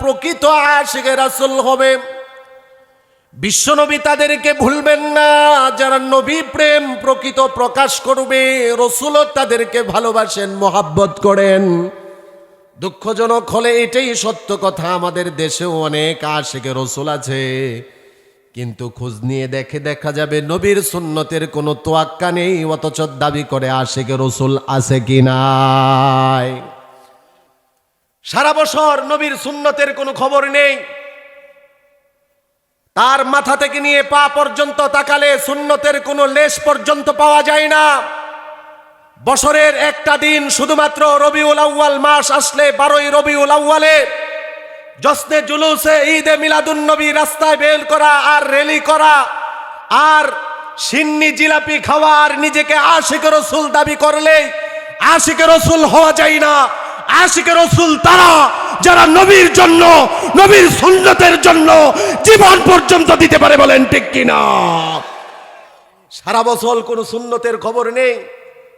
প্রকৃত আশিকে রাসুল হবে। বিশ্বনবী তাদেরকে ভুলবেন না, যারা নবী প্রেম প্রকৃত প্রকাশ করবে রসুলও তাদেরকে ভালোবাসেন, মোহাব্বত করেন। দুঃখজনক হলে এটাই সত্য কথা, আমাদের দেশেও অনেক আশেকে রসুল আছে। কিন্তু খোঁজ নিয়ে দেখে দেখা যাবে, নবীর সুন্নতের কোনো তোয়াক্কা নেই, অথচ দাবি করে আশেকে রসুল আছে কি নাই। সারা বছর নবীর সুন্নতের কোনো খবর নেই। তার মাথা থেকে নিয়ে পা পর্যন্ত তাকালে সুন্নতের কোনো লেশ পর্যন্ত পাওয়া যায় না। বছরের একটা দিন শুধুমাত্র রবিউল আউ্য়াল মাস আসলে বারোই রবিউল আউ্য়ালে জসনে জুলুসে ঈদে মিলাদুন নবী রাস্তায় বেল করা আর রেলি করা আর সিন্নি জিলাপি খাওয়া আর নিজেকে আশিক রসুল দাবি করলে আশিক রসুল হওয়া যায় না। আশিক রসুল তারা যারা নবীর জন্য, নবীর সুন্নতের জন্য জীবন পর্যন্ত দিতে পারে বলেন ঠিক কিনা? সারা বছর কোনো সুন্নতের খবর নেই,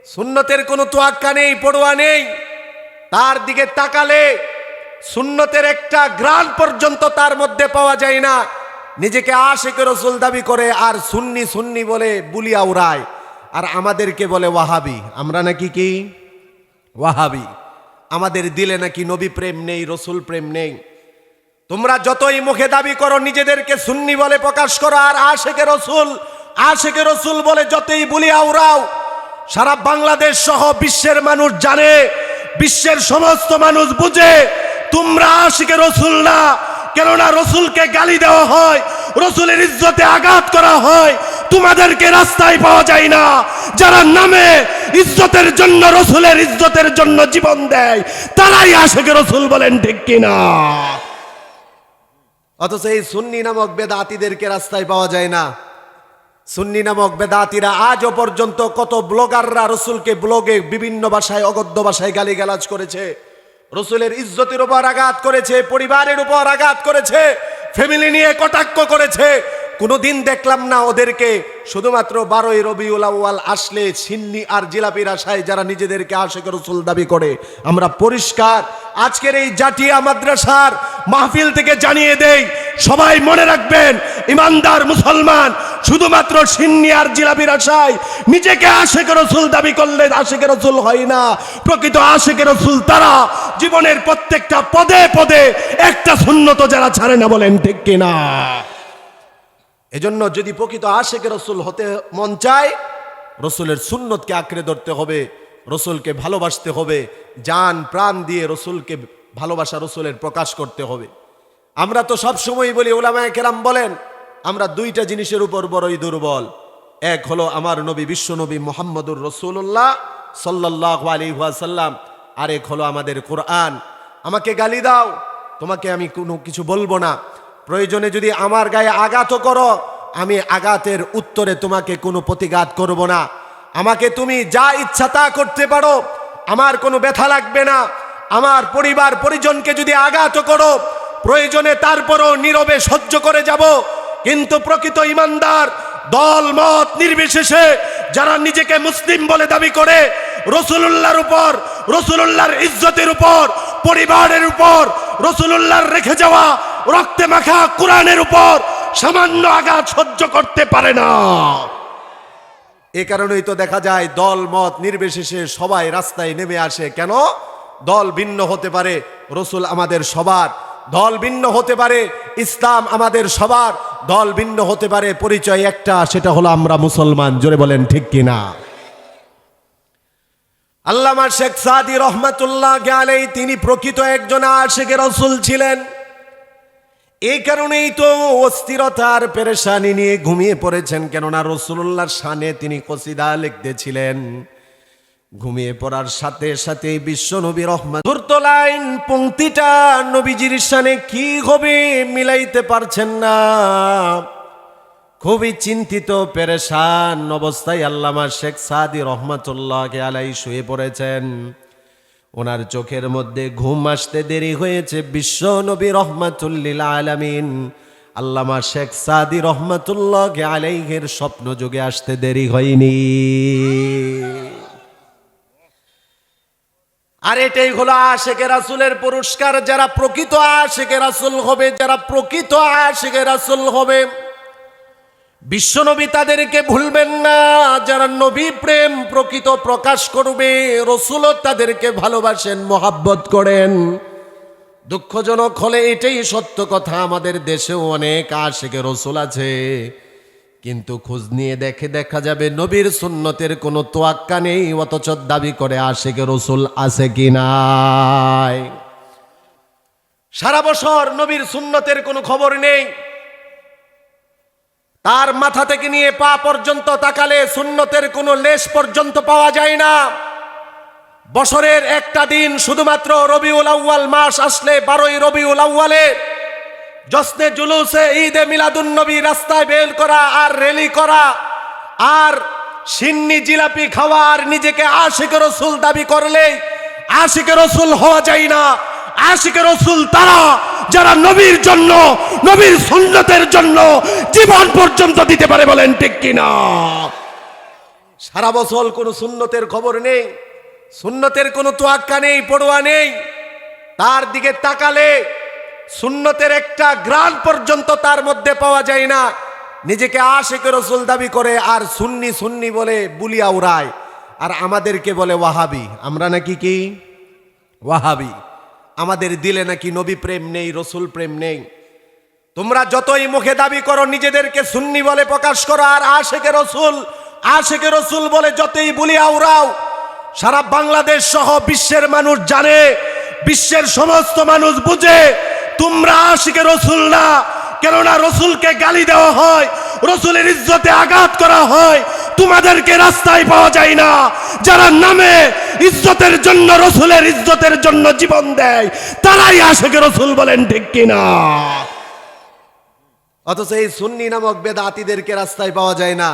সুন্নতের কোনো তোয়াক্কা নেই, পড়োয়া নেই। তার দিকে তাকালে সুন্নতের একটা গ্রান পর্যন্ত তার মধ্যে পাওয়া যায় না। নিজেকে আশেক রসুল দাবি করে আর সুন্নি সুন্নি বলে বুলিয়া উড়ায়। আর আমাদেরকে বলে ওয়াহাবি। আমরা নাকি কি? ওয়াহাবি। আমাদের দিলে নাকি নবী প্রেম নেই, রসুল প্রেম নেই। তোমরা যতই মুখে দাবি করো, নিজেদেরকে সুন্নি বলে প্রকাশ করো, আর আশেকে রসুল আশেকে রসুল বলে যতই বলিয়া উড়াও সারা বাংলাদেশ সহ বিশ্বের মানুষ জানে, বিশ্বের সমস্ত মানুষ বুঝে, তোমরা আশিকে রসুল না, কেননা রসুলকে গালি দেওয়া হয়, রসুলের ইজ্জতে আঘাত করা হয় তোমাদেরকে রাস্তায় পাওয়া যায় না। যারা নামে ইজ্জতের জন্য, রসুলের ইজ্জতের জন্য জীবন দেয়, তারাই আশেকে রসুল বলেন, ঠিক কিনা? অথচ এই সুন্নি নামক বেদাতিদেরকে রাস্তায় পাওয়া যায় না। সুন্নি নামক বেদাতিরা আজও পর্যন্ত কত ব্লগাররা রসুলকে ব্লগে বিভিন্ন ভাষায়, অগদ্য ভাষায় গালিগালাজ করেছে। রসুলের ইজ্জতের উপর আঘাত করেছে, পরিবারের উপর আঘাত করেছে, ফ্যামিলি নিয়ে কটাক্ষ করেছে। কোনোদিন দেখলাম না ওদেরকে। শুধুমাত্র বারোই রবিউল আউয়াল আসলে সিন্নি আর জিলাপির আশায় যারা নিজেদেরকে আশেখ রসুল দাবি করে। আমরা পরিষ্কার। আজকের এই জাটিয়া মাদ্রাসার মাহফিল থেকে জানিয়ে দেই, সবাই মনে রাখবেন, ইমানদার মুসলমান, শুধুমাত্র সিন্নি আর জিলাপির আশায় নিজেকে আশেখ রসুল দাবি করলে আশেখ রসুল হয় না। প্রকৃত আশেখ রসুল তারা জীবনের প্রত্যেকটা পদে পদে একটা শূন্যত যারা ছাড়ে না বলেন ঠিক কিনা? এজন্য যদি প্রকৃত আশেখ রসুল হতে মন চায়, রসুলের সুন্নতকে আঁকড়ে ধরতে হবে, রসুলকে ভালোবাসতে হবে যান প্রাণ দিয়ে রসুলকে ভালোবাসা রসুলের প্রকাশ করতে হবে। আমরা তো সব সময় বলি ওলামায় কেরাম বলেন, আমরা দুইটা জিনিসের উপর বড়ই দুর্বল। এক হলো আমার নবী, বিশ্ব নবী মোহাম্মদুর রসুল্লাহ সাল্লাহ আলী সাল্লাম আরেক হলো আমাদের কোরআন। আমাকে গালি দাও, তোমাকে আমি কোনো কিছু বলব না। প্রয়োজনে যদি আমার গায়ে আঘাতও করো, আমি আঘাতের উত্তরে তোমাকে কোনো প্রতিঘাত করব না। আমাকে তুমি যা ইচ্ছা তা করতে পারো, আমার কোনো ব্যথা লাগবে না। আমার পরিবার পরিজনকে যদি আঘাত করো, প্রয়োজনে তারপরও নীরবে সহ্য করে যাব। কিন্তু প্রকৃত ইমানদার, দল, মত নির্বিশেষে যারা নিজেকে মুসলিম বলে দাবি করে, রসুলুল্লাহর উপর, রসুলুল্লাহর ইজ্জতের উপর, পরিবারের উপর, রসুলুল্লাহর রেখে যাওয়া রক্তে মাখা কোরআনের উপর সামান্য আঘাত সহ্য করতে পারে না। এ কারণেই তো দেখা যায় দল মত নির্বিশেষে সবাই রাস্তায় নেমে আসে। কেন? দল ভিন্ন হতে পারে, রসুল আমাদের সবার। দল ভিন্ন হতে পারে, ইসলাম আমাদের সবার। দল ভিন্ন হতে পারে, পরিচয় একটা, সেটা হলো আমরা মুসলমান। জোরে বলেন ঠিক কিনা আল্লামা শেখ সাদি রহমাতুল্লাহ গেলেই তিনি প্রকৃত একজন আশেখের রসুল ছিলেন। এই কারণেই তো অস্থিরতার পেরেশানি নিয়ে ঘুমিয়ে পড়েছেন, কেননা রসুল্লাহর শানে তিনি কসিদা লিখতেছিলেন। ঘুমিয়ে পড়ার সাথে সাথে বিশ্ব নবী রহমান লাইন পঙ্ক্তিটা নবীজির শানে কি হবে মিলাইতে পারছেন না। খুবই চিন্তিত, পেরেশান অবস্থায় আল্লামা শেখ সাদি রহমাতুল্লাহকে আলাই শুয়ে পড়েছেন। ওনার চোখের মধ্যে ঘুম আসতে দেরি হয়েছে। বিশ্ব নবী রহমাতুল্লিল আলামিন আল্লামা শেখ সাদি রহমাতুল্লাহকে আলাইহের স্বপ্ন যুগে আসতে দেরি হয়নি। আর এটাই হলো আশেকে রাসুলের পুরস্কার। যারা প্রকৃত আশেকে রাসুল হবে, যারা প্রকৃত আশেকে রাসুল হবে বিশ্বনবী তাদেরকে ভুলবেন না, যারা নবী প্রেম প্রকৃত প্রকাশ করবে, রসুলও তাদেরকে ভালোবাসেন, মোহাব্বত করেন। দুঃখজনক হলে এটাই সত্য কথা, আমাদের দেশেও অনেক আশেকে রসুল আছে। কিন্তু খোঁজ নিয়ে দেখে দেখা যাবে নবীর সুন্নতের কোনো তোয়াক্কা নেই, অথচ দাবি করে আশেকে রসুল আছে কি নাই। সারা বছর নবীর সুন্নতের কোনো খবর নেই। তার মাথা থেকে নিয়ে পা পর্যন্ত তাকালে সুন্নতের কোনো লেশ পর্যন্ত পাওয়া যায় না। বছরের একটা দিন শুধুমাত্র রবিউল আউ্য়াল মাস আসলে বারোই রবিউল আউ্য়ালে জসনে জুলুসে ঈদে মিলাদুন নবী রাস্তায় বের করা আর র্যালি করা আর সিন্নি জিলাপি খাওয়া আর নিজেকে আশিক রসুল দাবি করলে আশিক রসুল হওয়া যায় না। আশিক রসুল তারা যারা নবীর জন্য, নবীর সুন্নতের জন্য জীবন পর্যন্ত দিতে পারে বলেন ঠিক কিনা? সারা বছর কোনো সুন্নতের খবর নেই, সুন্নতের কোনো তোয়াক্কা নেই, পড়ুয়া নেই। তার দিকে তাকালে সুন্নতের একটা গ্রান পর্যন্ত তার মধ্যে পাওয়া যায় না। নিজেকে আশেক রসুল দাবি করে আর সুন্নি সুন্নি বলে বুলিয়া উড়ায়। আর আমাদেরকে বলে ওয়াহাবি। আমরা নাকি কি? ওয়াহাবি। আমাদের দিলে নাকি নবী প্রেম নেই, রসুল প্রেম নেই। তোমরা যতই মুখে দাবি করো, নিজেদেরকে সুন্নি বলে প্রকাশ করো, আর আশেকে রসুল আশেকে রসুল বলে যতই বুলিয়া উড়াও সারা বাংলাদেশ সহ বিশ্বের মানুষ জানে, বিশ্বের সমস্ত মানুষ বুঝে, তোমরা আশিকে রসুল না, কেননা রসুলকে গালি দেওয়া হয়, রসুলের ইজ্জতে আঘাত করা হয় তোমাদেরকে রাস্তায় পাওয়া যায় না। যারা নামে ইজ্জতের জন্য, রসুলের ইজ্জতের জন্য জীবন দেয়, তারাই আশেকে রসুল বলেন, ঠিক কিনা? অথচ এই সুন্নি নামক বেদাতিদেরকে রাস্তায় পাওয়া যায় না।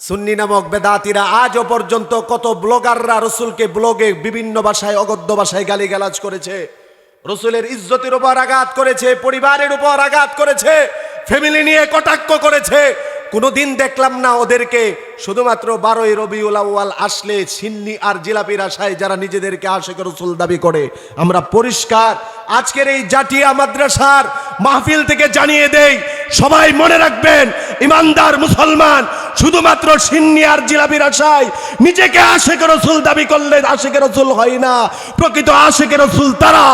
সুন্নি নামক বেদাতিরা আজও পর্যন্ত কত ব্লগাররা রসুলকে ব্লগে বিভিন্ন ভাষায়, অগদ্য ভাষায় গালিগালাজ করেছে। রসুলের ইজ্জতের উপর আঘাত করেছে, পরিবারের উপর আঘাত করেছে, ফ্যামিলি নিয়ে কটাক্ষ করেছে। কোনোদিন দেখলাম না ওদেরকে। শুধুমাত্র বারোই রবিউল আউয়াল আসলে সিন্নি আর জিলাপির আশায় যারা নিজেদেরকে আশেখ রসুল দাবি করে। আমরা পরিষ্কার। আজকের এই জাটিয়া মাদ্রাসার মাহফিল থেকে জানিয়ে দেই, সবাই মনে রাখবেন, ইমানদার মুসলমান, শুধুমাত্র সিন্নি আর জিলাপির আশায় নিজেকে আশেখ রসুল দাবি করলে আশেখ রসুল হয় না। প্রকৃত আশেখ রসুল তারা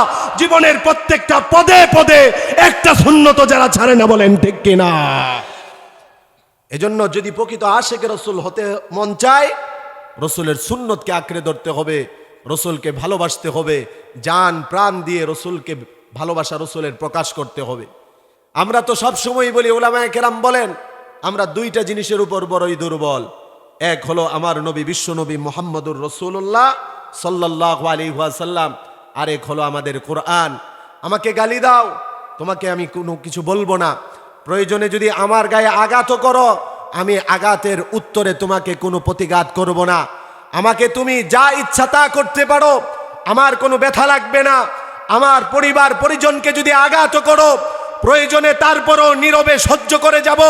জীবনের প্রত্যেকটা পদে পদে একটা শূন্যত যারা ছাড়ে না বলেন ঠিক কিনা? এজন্য যদি প্রকৃত আশেখ রসুল হতে মন চায়, রসুলের সুন্নতকে আঁকড়ে ধরতে হবে, রসুলকে ভালোবাসতে হবে যান প্রাণ দিয়ে রসুলকে ভালোবাসা রসুলের প্রকাশ করতে হবে। আমরা তো সব সময় বলি ওলামায় কেরাম বলেন, আমরা দুইটা জিনিসের উপর বড়ই দুর্বল। এক হলো আমার নবী, বিশ্ব নবী মোহাম্মদুর রসুল্লাহ সাল্লাহ আলী সাল্লাম আরেক হলো আমাদের কোরআন। আমাকে গালি দাও, তোমাকে আমি কোনো কিছু বলব না। প্রয়োজনে যদি আমার গায়ে আঘাত করো, আমি আঘাতের উত্তরে তোমাকে কোনো প্রতিঘাত করব না। আমাকে তুমি যা ইচ্ছা তা করতে পারো, আমার কোনো ব্যথা লাগবে না। আমার পরিবার পরিজনকে যদি আঘাত করো, প্রয়োজনে তারপরও নীরবে সহ্য করে যাব।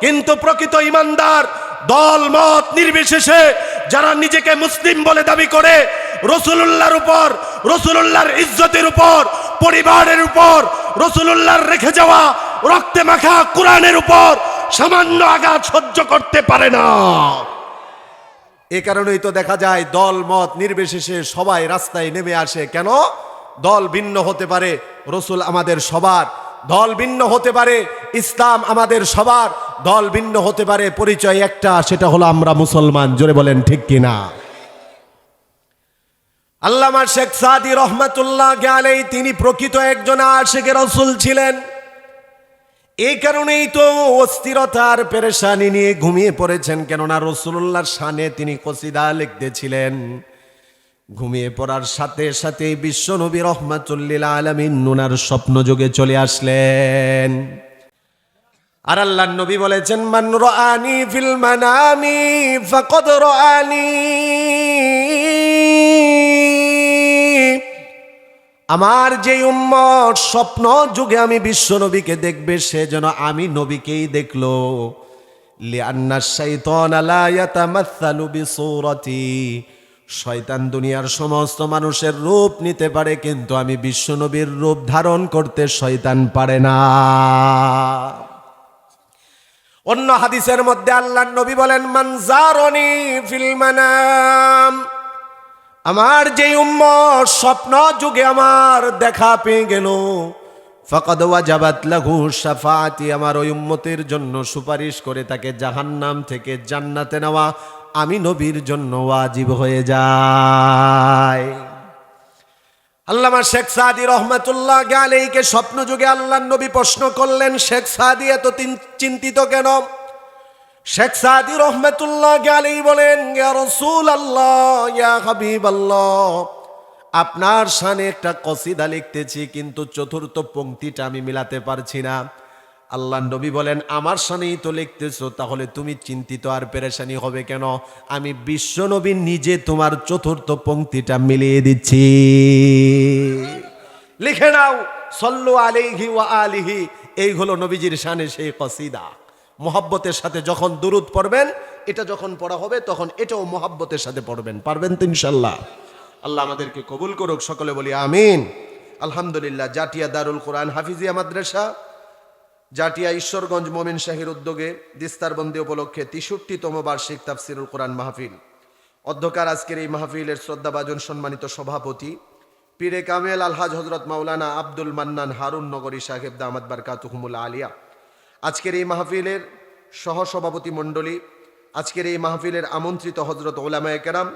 কিন্তু প্রকৃত ইমানদার, দল, মত নির্বিশেষে যারা নিজেকে মুসলিম বলে দাবি করে রসুল্লাহর উপর রসুল্লাহর ইজ্জতের উপর, পরিবারের উপর রসুল্লাহর রেখে যাওয়া রক্তে মাখা কোরআনের উপর সামান্য আঘাত সহ্য করতে পারে না। এ কারণেই তো দেখা যায় দল মত নির্বিশেষে সবাই রাস্তায় নেমে আসে। কেন? দল ভিন্ন হতে পারে রসুল আমাদের সবার, দল ভিন্ন হতে পারে ইসলাম আমাদের সবার, দল ভিন্ন হতে পারে পরিচয় একটা, সেটা হলো আমরা মুসলমান। জোরে বলেন ঠিক কিনা? আল্লামা শেখ সাদি রহমাতুল্লাহ গেলেই তিনি প্রকৃত একজন আশেখের রসুল ছিলেন। এই কারণেই তো অস্থিরতার পেরেশানি নিয়ে ঘুমিয়ে পড়েছেন, কেননা রসুল্লাহর শানে তিনি কসিদা লিখতেছিলেন। ঘুমিয়ে পড়ার সাথে সাথে বিশ্বনবী রহমাতুল্লিল আলমিন নুনার স্বপ্ন যোগে চলে আসলেন। আর আল্লাহ নবী বলেছেন, মান রানি ফিল মানামি ফাকাদ আমার যে উম্মত স্বপ্ন যুগে আমি বিশ্ব নবীকে দেখবে, সে যেন আমি নবীকেই দেখল। শয়তান দুনিয়ার সমস্ত মানুষের রূপ নিতে পারে, কিন্তু আমি বিশ্বনবীর রূপ ধারণ করতে শয়তান পারে না। অন্য হাদিসের মধ্যে আল্লাহ নবী বলেন মানজারনি ফিল মানাম। আমার যে উম্মত স্বপ্ন যুগে আমার দেখা পেয়ে গেল। ফকদ ওয়াজাবাত লাহু শাফাতি আমার ওই উম্মতের জন্য সুপারিশ করে তাকে জাহান্নাম থেকে জান্নাতে নেওয়া আমি নবীর জন্য ওয়াজিব হয়ে যায়। আল্লামা শেখ সাদি রহমতুল্লাহ আলাইকে স্বপ্ন যুগে আল্লাহ নবী প্রশ্ন করলেন, শেখ সাদি, এত চিন্তিত কেন? শেখ সাদি রহমতুল্লাহ আলাই বলেন রসুল আল্লাহ ইয়া হাবিব আল্লাহ আপনার সানে একটা কসিদা লিখতেছি, কিন্তু চতুর্থ পংক্তিটা আমি মিলাতে পারছি না। আল্লাহ নবী বলেন, আমার সানেই তো লিখতেছো, তাহলে তুমি চিন্তিত আর পেরেশানি হবে কেন? আমি বিশ্ব নবী নিজে তোমার চতুর্থ পংক্তিটা মিলিয়ে দিচ্ছি। লিখে নাও, সল্লু আলিহি ওয়া আলিহি এই হলো নবীজির শানে সেই কসিদা। মোহাব্বতের সাথে যখন দুরুদ পড়বেন, এটা যখন পড়া হবে, তখন এটাও মোহাব্বতের সাথে পড়বেন। পারবেন তো ইনশাল্লাহ? আল্লাহ আমাদেরকে কবুল করুক, সকলে বলি আমিন। আলহামদুলিল্লাহ জাটিয়া দারুল কোরআন হাফিজিয়া মাদ্রাসা জাটিয়া ঈশ্বরগঞ্জ মোমিন শাহির উদ্যোগে দিস্তারবন্দি উপলক্ষে তেষট্টিতম বার্ষিক তাফসিরুল কোরআন মাহফিল। অধ্যকার আজকের এই মাহফিলের শ্রদ্ধাভাজন সম্মানিত সভাপতি, পীরে কামেল আলহাজ হজরত মাওলানা আব্দুল মান্নান হারুন নগরী সাহেব দামাদ বারকাতুহমুল আলিয়া। আজকের এই মাহফিলের সহসভাপতি মণ্ডলী, আজকের এই মাহফিলের আমন্ত্রিত হজরত ওলামায় কেরাম,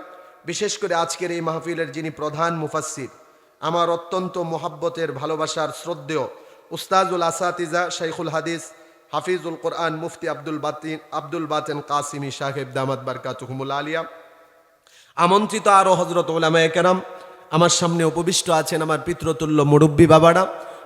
বিশেষ করে আজকের এই মাহফিলের যিনি প্রধান মুফাসির আমার অত্যন্ত মোহাব্বতের, ভালোবাসার, শ্রদ্ধেয় উস্তাজুল আসাতিজা শাইখুল হাদিস, হাফিজুল কোরআন মুফতি আব্দুল বাতিন, আব্দুল বাতেন কাসিমি সাহেব দামাদ বারকাতুহমুল আলিয়া। আমন্ত্রিত আরও হজরত ওলামায় কেরাম, আমার সামনে উপবিষ্ট আছেন আমার পিতৃতুল্য মুরব্বী বাবারা,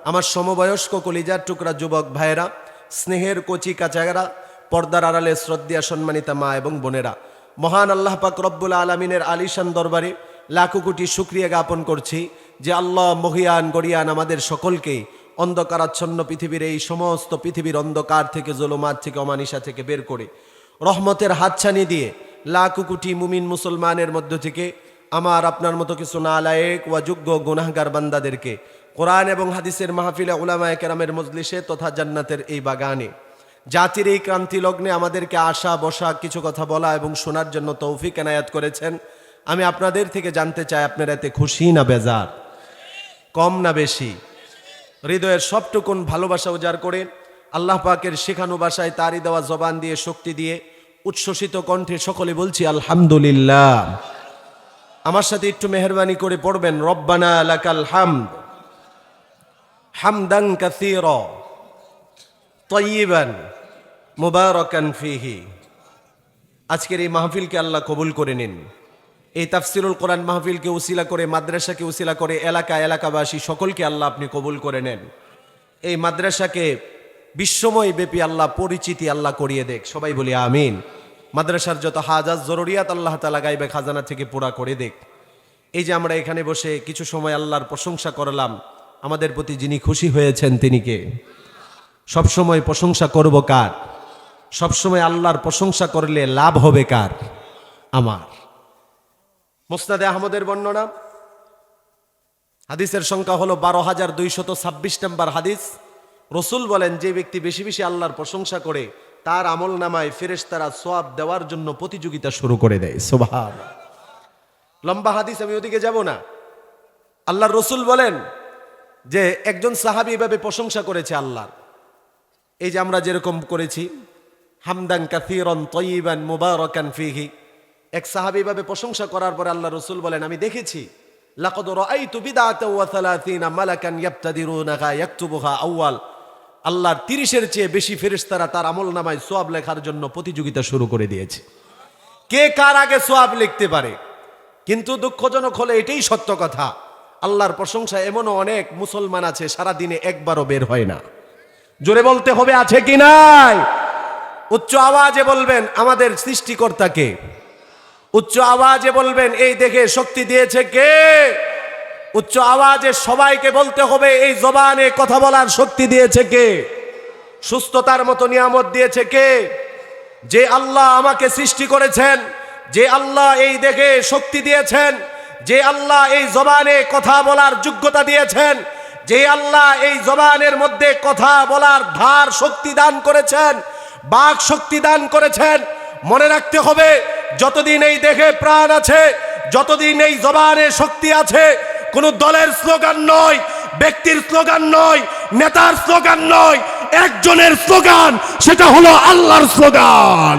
আমার সমবয়স্ক কলিজার টুকরা যুবক ভাইয়েরা স্নেহের কচি কাচাগারা, পর্দার আড়ালে শ্রদ্ধা সম্মানিতা মা এবং বোনেরা। মহান আল্লাহ পাক রব্বুল আলমিনের আলিশান দরবারে লাখো কোটি শুক্রিয়া জ্ঞাপন করছি যে আল্লাহ মহিয়ান গরিয়ান আমাদের সকলকেই অন্ধকারাচ্ছন্ন পৃথিবীর এই সমস্ত পৃথিবীর অন্ধকার থেকে জলমাত থেকে, অমানিসা থেকে বের করে রহমতের হাতছানি দিয়ে লাখো কোটি মুমিন মুসলমানের মধ্য থেকে আমার আপনার মতো কিছু নালায়েক ওয়া যোগ্য গুনাহগার বান্দাদেরকে কোরআন এবং হাদিসের মাহফিলে উলামায়ে কেরামের মজলিসে তথা জান্নাতের এই বাগানে। জাতির এই ক্রান্তি লগ্নে আমাদেরকে আসা বসা, কিছু কথা বলা এবং শোনার জন্য তৌফিক এনায়াত করেছেন। আমি আপনাদের থেকে জানতে চাই, আপনারা এতে খুশি না বেজার? কম না বেশি? হৃদয়ের সবটুকুন ভালোবাসা উজাড় করে, আল্লাহ পাকের শেখানো ভাষায় তারই দেওয়া জবান দিয়ে, শক্তি দিয়ে, উচ্ছ্বসিত কণ্ঠে সকলে বলছি, আলহামদুলিল্লাহ। আমার সাথে একটু মেহরবানি করে পড়বেন, রব্বানা লাকাল হামদ। হামদান কাসীরা তয়িবান মুবারাকান ফিহি। আজকের এই মাহফিলকে আল্লাহ কবুল করে নিন। এই তাফসিরুল কোরআন মাহফিলকে উসিলা করে, মাদ্রাসাকে উসিলা করে, এলাকা, এলাকাবাসী সকলকে আল্লাহ আপনি কবুল করে নেন। এই মাদ্রাসাকে বিশ্বময় ব্যাপী আল্লাহ পরিচিতি আল্লাহ করিয়ে দেখ, সবাই বলি আমিন। মাদ্রাসার যত হাজার জরুরিয়াত আল্লাহ তালা গাইবে খাজানা থেকে পুরা করে দেখ। এই যে আমরা এখানে বসে কিছু সময় আল্লাহর প্রশংসা করলাম আমাদের প্রতি যিনি খুশি হয়েছেন তিনি কে? সবসময় প্রশংসা করব কার? সবসময় আল্লাহর প্রশংসা করলে লাভ হবে কার? আমার। মোস্তাদে আহমদের বর্ণনা। হাদিসের সংখ্যা হলো বারো হাজার দুইশত ছাব্বিশ নম্বর হাদিস। রসুল বলেন, যে ব্যক্তি বেশি বেশি আল্লাহর প্রশংসা করে, তার আমল নামায় ফেরেশ তারা সোয়াব দেওয়ার জন্য প্রতিযোগিতা শুরু করে দেয়। সোভাব লম্বা হাদিস, আমি ওদিকে যাব না। আল্লাহর রসুল বলেন যে একজন সাহাবি এভাবে প্রশংসা করেছে আল্লাহর এই যে আমরা যেরকম করেছি, হামদান কাথিরন তয়িবান মুবারকান ফিহি। এক সাহাবি ভাবে প্রশংসা করার পরে আল্লাহ রসুল বলেন, আমি দেখেছি, লাকদ রাআইতু বিদআতা ওয়া সালাতিনা মালাকান ইয়াবতাদিরুনাহা ইয়াকতুবুহা আউয়াল। আল্লাহর তিরিশের চেয়ে বেশি ফেরেশতারা তার আমল নামায় সোয়াব লেখার জন্য প্রতিযোগিতা শুরু করে দিয়েছে। কে কার আগে সোয়াব লিখতে পারে? কিন্তু দুঃখজনক হলে এটাই সত্য কথা। আল্লাহর প্রশংসা এমনও অনেক মুসলমান আছে সারা দিনে একবারও বের হয় না। জোরে বলতে হবে, আছে কি নাই? উচ্চ আওয়াজে বলবেন, আমাদের সৃষ্টিকর্তাকে উচ্চ আওয়াজে বলবেন, এই দেখে শক্তি দিয়েছে কে? উচ্চ আওয়াজে সবাইকে বলতে হবে, এই জবানে কথা বলার শক্তি দিয়েছে কে? সুস্থতার মতো নিয়ামত দিয়েছে কে? যে আল্লাহ আমাকে সৃষ্টি করেছেন, যে আল্লাহ এই দেখে শক্তি দিয়েছেন যে আল্লাহ এই জবানে কথা বলার যোগ্যতা দিয়েছেন, যে আল্লাহ এই জবানের মধ্যে কথা বলার ধার শক্তি দান করেছেন, বাক শক্তি দান করেছেন, মনে রাখতে হবে, যতদিন এই দেখে প্রাণ আছে, যতদিন এই জবানে শক্তি আছে, কোন দলের স্লোগান নয়, ব্যক্তির স্লোগান নয়, নেতার স্লোগান নয়, একজনের স্লোগান, সেটা হলো আল্লাহর স্লোগান।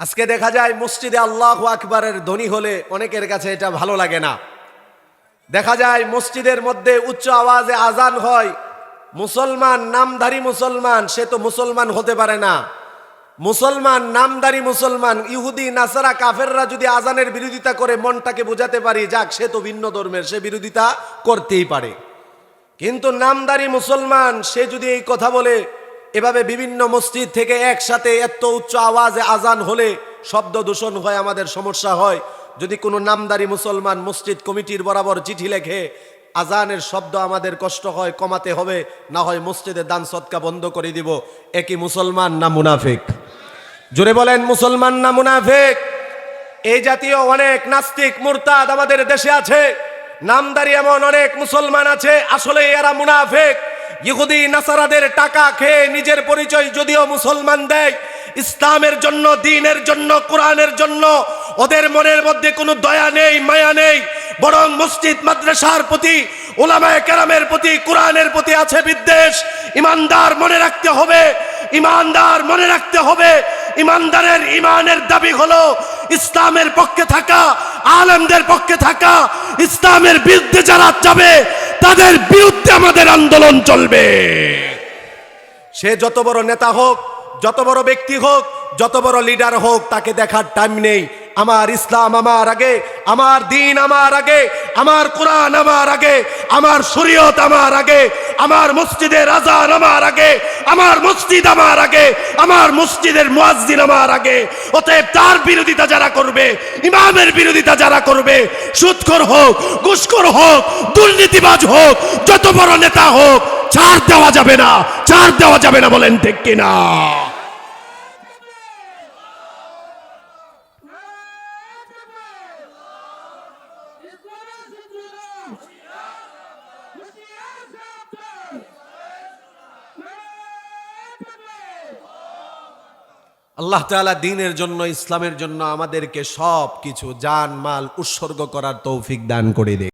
আজকে দেখা যায় মসজিদে আল্লাহ আকবরের ধ্বনি হলে অনেকের কাছে এটা ভালো লাগে না। দেখা যায় মসজিদের মধ্যে উচ্চ আওয়াজে আজান হয়। মুসলমান, নামধারী মুসলমান, সে তো মুসলমান হতে পারে না। মুসলমান নামদারি মুসলমান, ইহুদি, নাসারা, কাফেররা যদি আজানের বিরোধিতা করে মনটাকে বোঝাতে পারি, যাক, সে তো ভিন্ন ধর্মের, সে বিরোধিতা করতেই পারে। কিন্তু নামদারি মুসলমান, সে যদি এই কথা বলে এভাবে বিভিন্ন মসজিদ থেকে একসাথে এত উচ্চ আওয়াজে আজান হলে শব্দ দূষণ হয়, আমাদের সমস্যা হয়। যদি কোনো নামদারি মুসলমান মসজিদ কমিটির বরাবর চিঠি লেখে, আজানের শব্দ আমাদের কষ্ট হয়, কমাতে হবে, না হয় মসজিদে দান সৎকা বন্ধ করে দিব। একই মুসলমান না মুনাফিক? জোরে বলেন, মুসলমান না মুনাফিক? এই জাতীয় অনেক নাস্তিক মুরতাদ আমাদের দেশে আছে। নামদারি এমন অনেক মুসলমান আছে, আসলে এরা মুনাফেক। ইহুদি নাসারাদের টাকা খেয়ে নিজের পরিচয় যদিও মুসলমান দেয়, ইসলামের জন্য, দিনের জন্য, কোরআনের জন্য, ওদের মনের মধ্যে কোনো দয়া নেই, মায়া নেই, বরং মসজিদ, মাদ্রাসার প্রতি ওলামায়ে কেরামের প্রতি, কোরআনের প্রতি আছে বিদ্বেষ। ইমানদার মনে রাখতে হবে, ইমানদার মনে রাখতে হবে, ইমানদারের ইমানের দাবি হলো ইসলামের পক্ষে থাকা, আলেমদের পক্ষে থাকা, ইসলামের বিরুদ্ধে যারা যাবে তাদের বিরুদ্ধে আমাদের আন্দোলন চলবে। সে যত বড় নেতা হোক, যত বড় ব্যক্তি হোক, যত বড় লিডার হোক, তাকে দেখার টাইম নেই। আমার ইসলাম আমার আগে, আমার দিন আমার আগে, আমার কোরআন আমার আগে, আমার শরীয়ত আমার আগে আমার মসজিদের আজান আমার আগে, আমার মসজিদ আমার আগে, আমার মসজিদের মুয়াজ্জিন আমার আগে, অতএব তার বিরোধিতা যারা করবে, ইমামের বিরোধিতা যারা করবে, সুৎখর হোক, ঘুষখোর হোক, দুর্নীতিবাজ হোক, যত বড় নেতা হোক, ছাড় দেওয়া যাবে না, ছাড় দেওয়া যাবে না বলেন ঠিক কিনা? আল্লাহ তালা দিনের জন্য, ইসলামের জন্য আমাদেরকে সব কিছু জান, মাল উৎসর্গ করার তৌফিক দান করে দে।